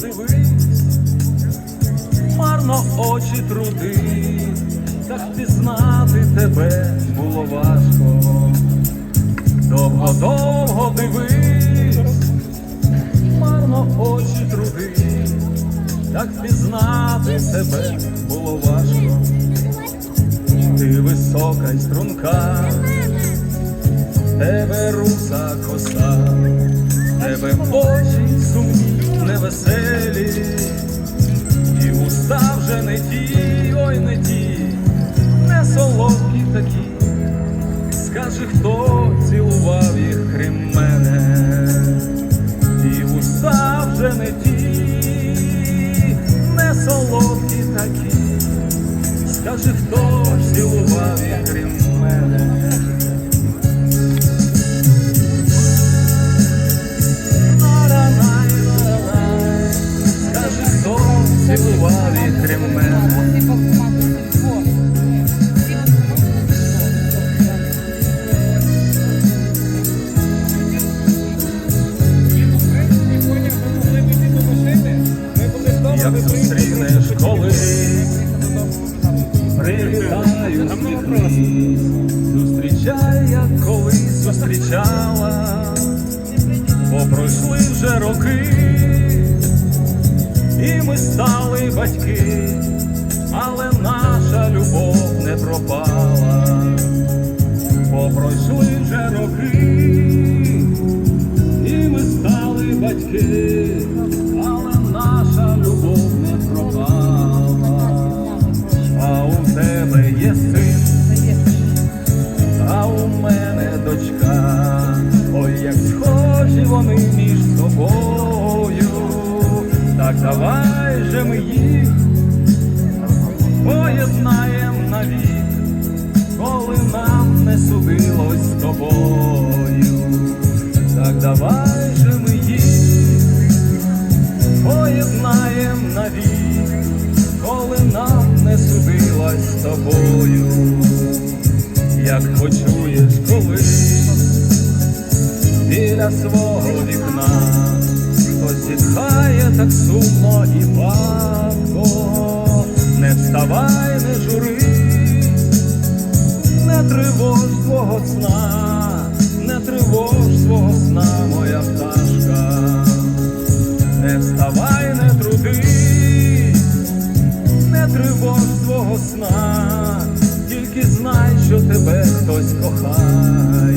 подивись, марно очі труди, так пізнати тебе було важко. Довго-довго дивись, марно очі труди, так пізнати тебе було важко. Ти висока й струнка, тебе руса коса, тебе очі сумні, невеселі, Скажи, хто цілував їх крім мене, і вуста вже не ті, не солодкі такі. Скажи, хто цілував їх крім мене. Як зустрінеш колись, привітаю сміхнись, зустрічай, як колись зустрічала, бо пройшли вже роки, і ми стали батьки, але наша любов не пропала, бо пройшли вже роки, і ми стали батьки, але давай же ми їх поєднаєм навік, коли нам не судилось з тобою, так давай же ми їх поєднаєм навік, коли нам не судилось з тобою, як почуєш колись біля свого вікна, зітхає так сумно і папко, не вставай, не жури, не тривож свого сна, не тривож свого сна, моя пташка, не вставай, не труди, не тривож свого сна, тільки знай, що тебе хтось кохає.